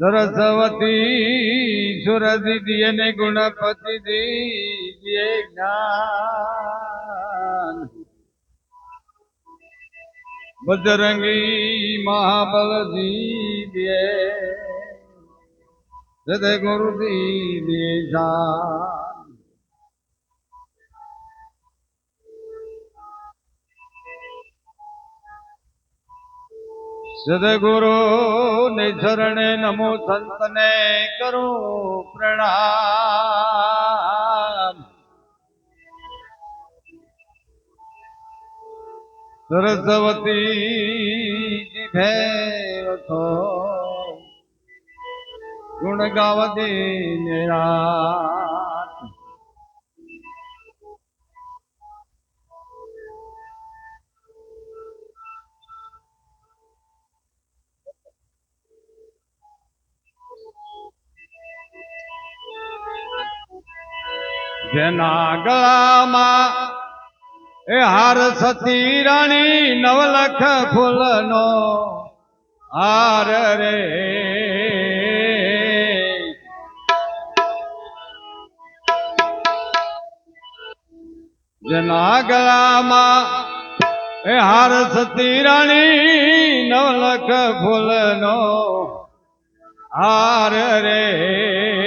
સરસ્વતી સુરદિદી અને ગુણપતિ દીજે જ્ઞાન. બજરંગી મહાબલ દીજે હૃદય ગુરુ દીજે જાન સદગુરુ નિધરણે નમો સંતને કરો પ્રણામ. સરસ્વતી જીભે ગુણ ગાવતી નિરાત જેના ગળામાં એ હાર સતી રાણી નવલખ ફૂલનો હાર રે. જેના ગળામાં એ હાર સતી રાણી નવલખ ફૂલનો હાર રે.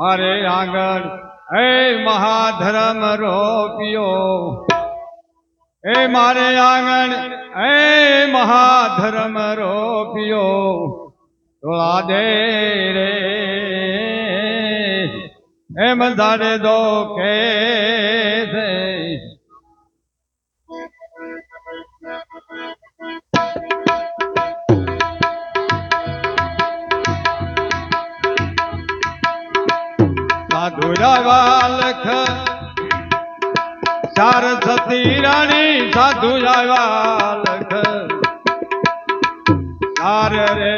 મારે આંગણ હે મહાધર્મ રોપ્યો હે મારે આંગણ હે મહાધર્મ રોપ્યો તોળા દે રે. એમ ધારે દો કે વાલખ ચાર સતી રાણી સાધુ વાલખ સાર રે.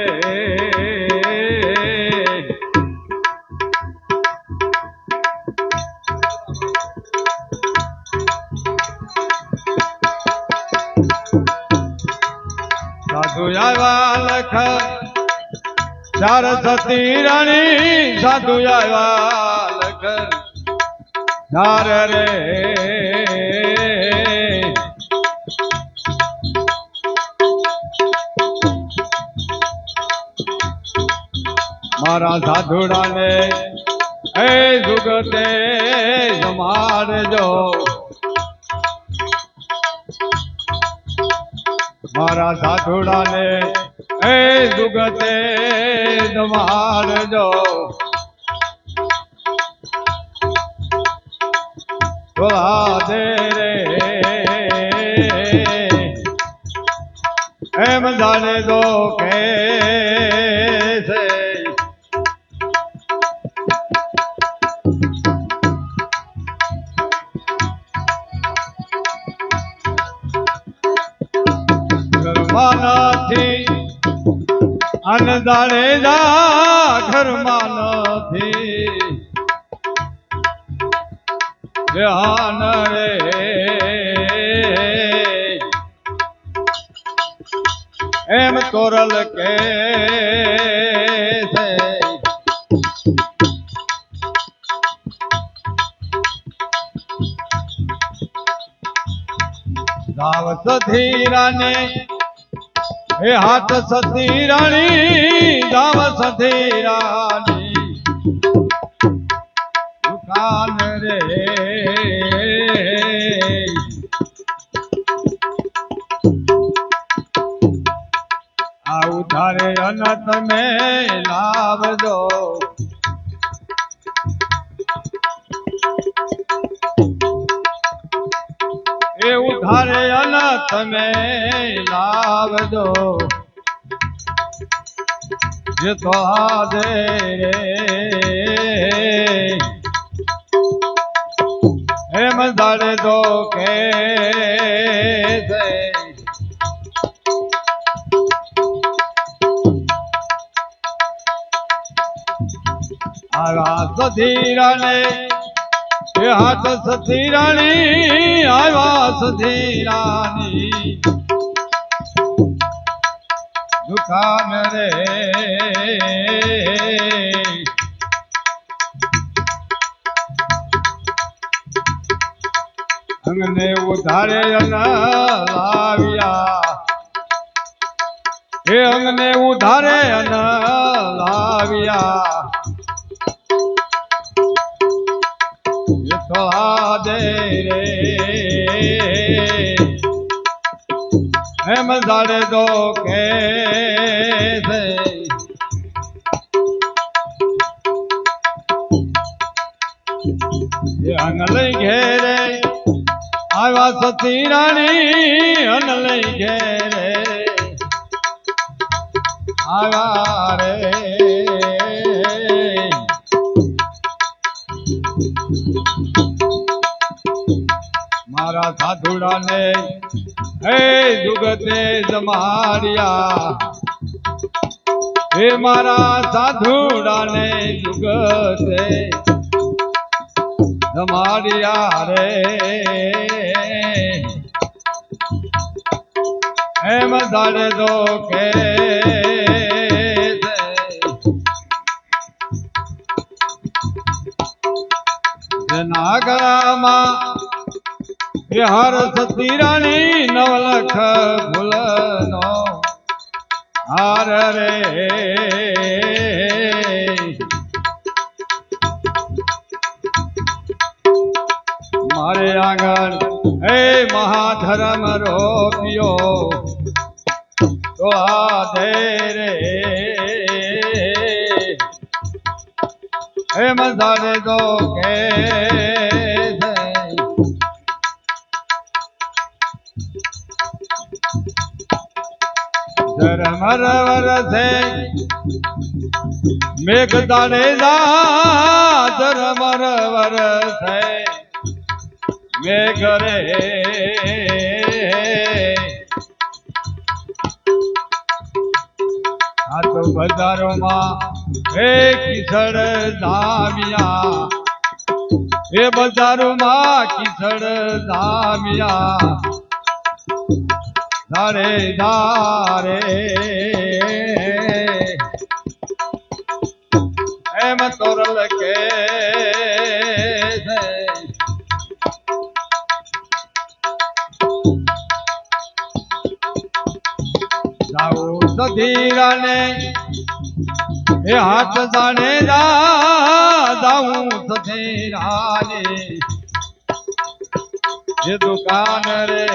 સાધુ વાલખ ચાર સતી રાણી સાધુ આવ્યા લખ ચાર રે મારા સાધુડાને એ જુગતે સમારજો મારા સાધુડાને એ જુગતે સમારજો રે. એમ જાણે દો કે ઘરમાંથી અનદાણે જા ઘરમાં ધ્યાન રે. એમ તોરલ કે છે. ગાવ સધીરાને હે હાથ સતી રાણી રાણી ઉધારે અનત મે લાવજો. એ ઉધારે અનત મે લાવજો. જે તો દે રે. એમ દાડે દો કે આવા સધીરાને એ હાથ સતી રાણી આવ્યા સતી રાણી દુકાન રે અંગને ઉધારે લાવ્યા હે અંગને ઉધારે લાવ્યા દે રે એમ જાડે દો કે છે. એ અન લઈ ઘેરે આવ્યા સતી રાણી અન લઈ ઘેરે આવ્યા રે. મારા સાધુડાને હે જુગતે જમાડ્યા હે મારા સાધુડાને જુગતે જમાડ્યા રે. એમ દાડે દો કે જેના એ હર સતી રાણી નવલખ ફૂલનો હાર રે. મારે આંગણ હે મહાધર્મ રોપ્યો તો આ દે રે. હે મધારે દો કે ધર્મર વરસે મેઘ દાડે જા ધર્મર વરસે મેઘ રે. આ તો બજારોમાં એ કિસડ ધામિયા એ બજારોમાં કિસડ ધામિયા ધારે ધારે. એમ તોરલ કે. જાઓ સધીરાને, એ હાથ જાણે જાઉં સધીરાને, એ દુકાન રે.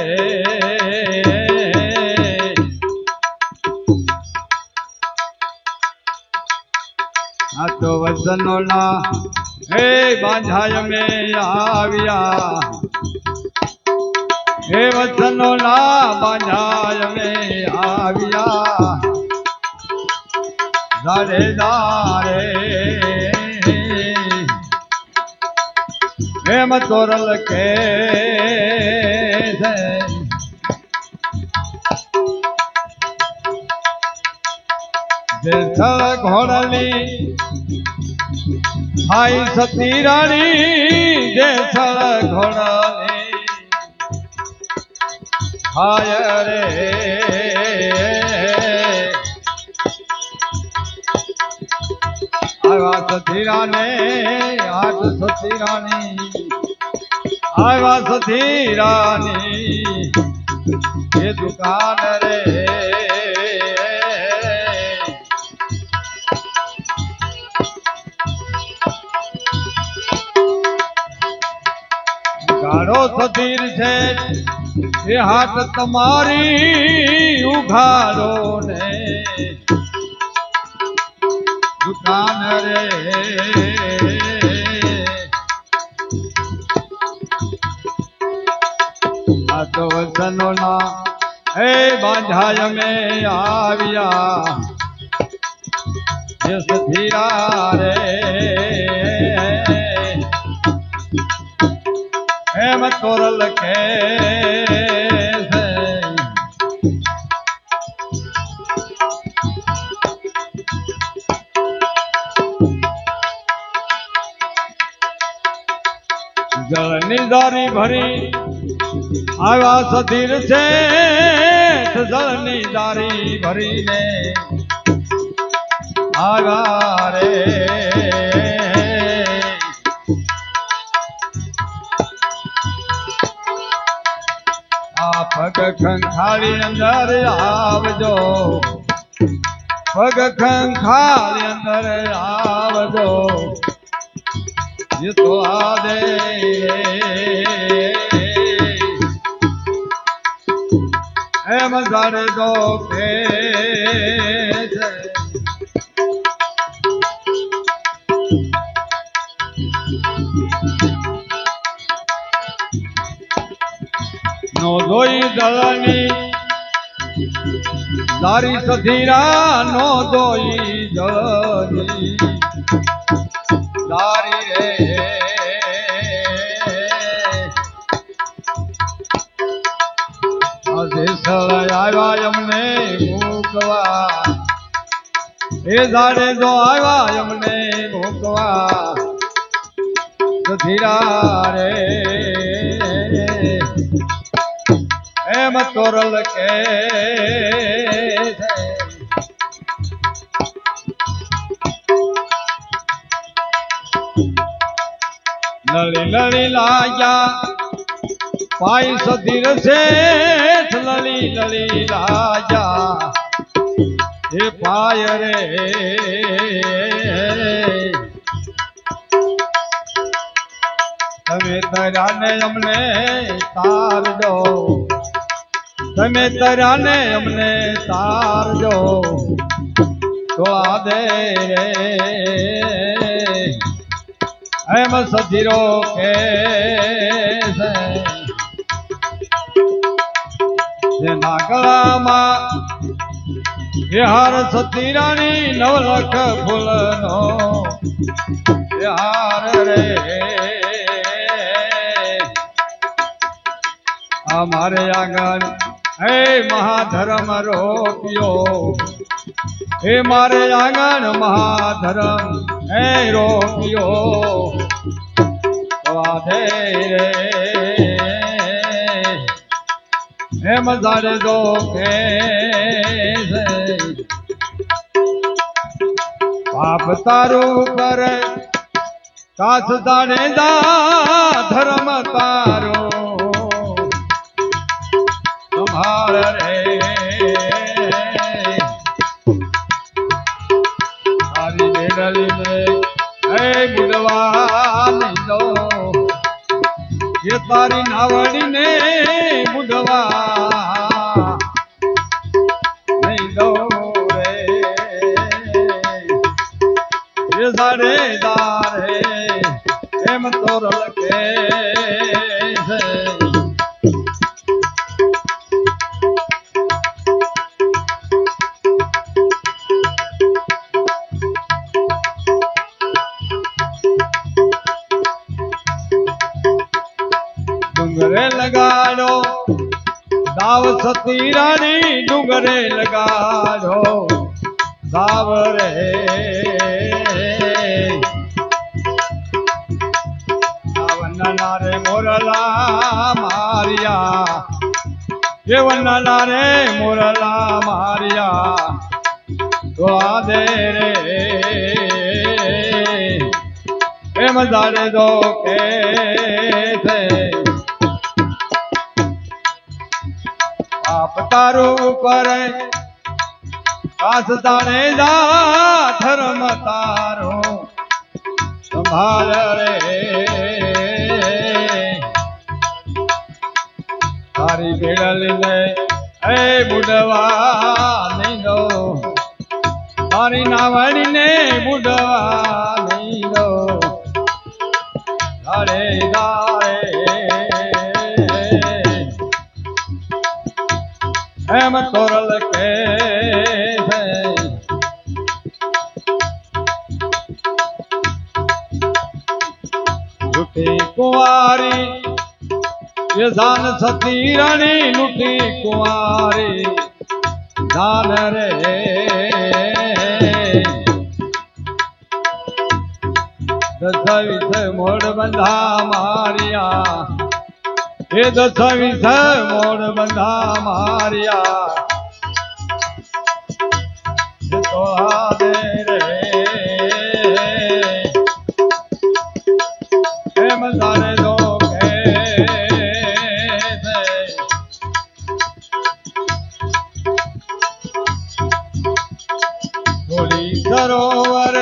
વસનોના હે બાંધાય મે આવ્યા. હે વસનોના બાંધાય મે આવ્યા. દારે દારે એમ તોરલ કે ઘોડલી હાઈ સતી રાણી જેસળ ઘોડાની. હાય રે. આવ્યા સતી રાણી આઠ સતી રાણી. આવ્યા સતી રાણી. એ દુકાન રે. ગાળો સધીર છે, એ હાથ તમારી ઉઘાડો ને. દુકાન રે. આ તો વસનો ના. હે બાંધાય અમે આવ્યા. યસ ધીરા રે. એમ તોરલ જળની દારી ભરી આવા સધીર છે જળની દારી ભરીને આવ્યા રે. પગ ખંખાળી અંદર આવજો. પગ ખંખાળી અંદર આવજો. તો આદે. એમ જાણે દો કે નો ધોઈ દળની તારી સધીરા નો ધોઈ દળની તારી રે. આજે સળ આવ્યા અમને મૂકવા એ ઝાડે જો આવ્યા અમને મૂકવા સધીરા રે. એમ તોરલ કે. લળી લળી લાયા, પાઈ સધીર છે લળી લળી લાયા. એ પાય રે. તમે તરાને અમને તારજો તમે તરાને અમને તારજો તોળા દે રે. એમ સધીરો કે નાગળામાં વિહાર સતીરાની નવલખ ફૂલનો વિહાર હાર રે. અમારે આગળ હે મહાધર્મ રોપ્યો હે મારે આંગણ મહાધરમ, હે રોપ્યો વાધે રે. એમ જાડે દો કે. પાપ તારું કરે કાસ દાડે દા ધર્મ તારી નાવડીને બુધવા નહીં દો રે. દારે એમ તો કે દાવ સતી રાણી ડુંગરે લગાડો દાવ રે. વનના રે મોરલા મારિયા એ વનના રે મોરલા મારિયા દોડા દે રે. એમ જાડે દો તારું ઉપર કાસ તાણે જા ધર્મ તારો. સંભાળ રે. તારી બેડલીને હે બુડવા નહીં દો તારી નાવડીને બુડવા નહીં દો દાડે એમ તોરલ કે છે લૂટી કુંવારી, એ જાન સતી રાણી લૂટી કુંવારી. જાન રે. દસ વીસ મોડ બંધા મારિયા. એ દસ વીસ મોડ બંધા માર્યા. એ તો આદે રે. એમ તારે સરોવર.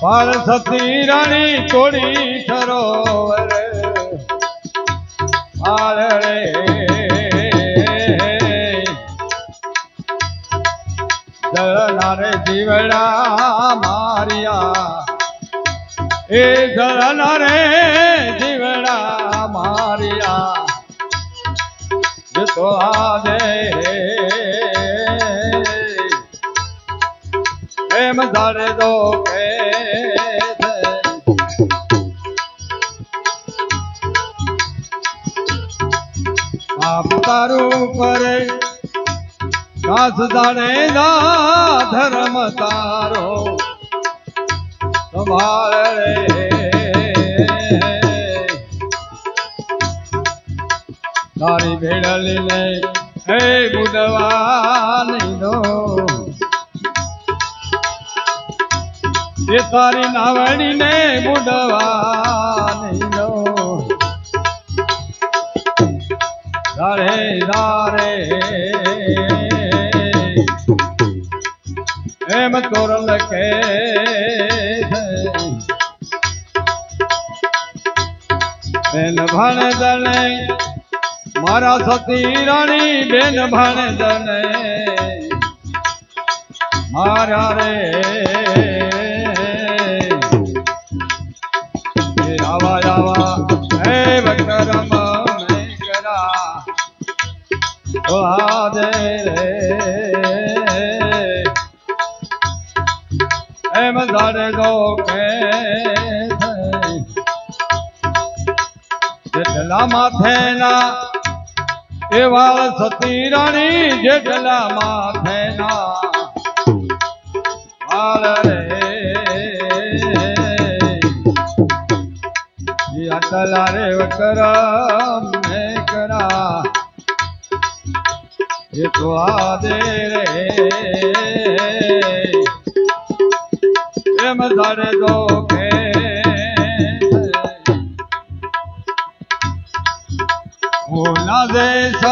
પાર સતી રાણી થોડી સરોવર. રે જીવડા મારિયા. એ જળનારે જીવડા મારિયા. જે તો આજે એમ ધારે દો કે તારું પરે કાસ જાણે ના ધર્મ તારો. સંભાળ રે. તારી ભેળલી લે હે બુડવાની નો એ તારી નાવણી ને બુડવાની દારે દારે એમ કોરલ કે બેન ભણ દને મારા સતી રાણી બેન ભણ દને મારા રે એમ ધારે ગો કે જેટલા માથેના વાળ સતી રાણી જેટલા માથેના. વાળ રે. અટલા રે વકરમ ને કરા એ તો આદે રે. એમ ધારે દો કે ઓલા દેશ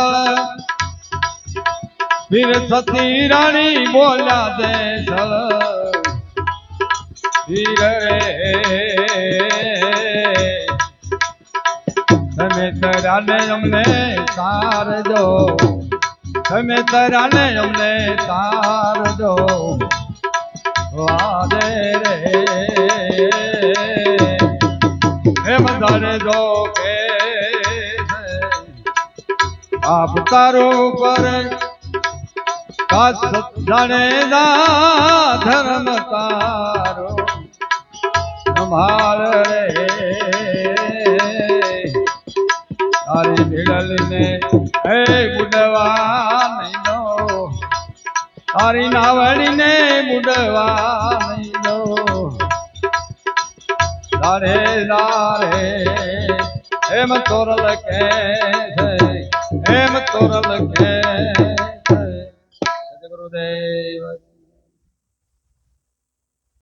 વીર સતી રાણી બોલા દેશ તમે તરાને અમને તારજો તમે તરાને અમને તારજો વાદે રે. એમ તારે જો કે આપ તારો પર કાસ જાણે ના ધર્મ તારો સંભાળ રે. તારી ભીડલને હે ગુડવા નહીં તારી નાવડીને બુડવા નહીં દો. તારે તારે એમ તોરલ કે એમ તોરલ કે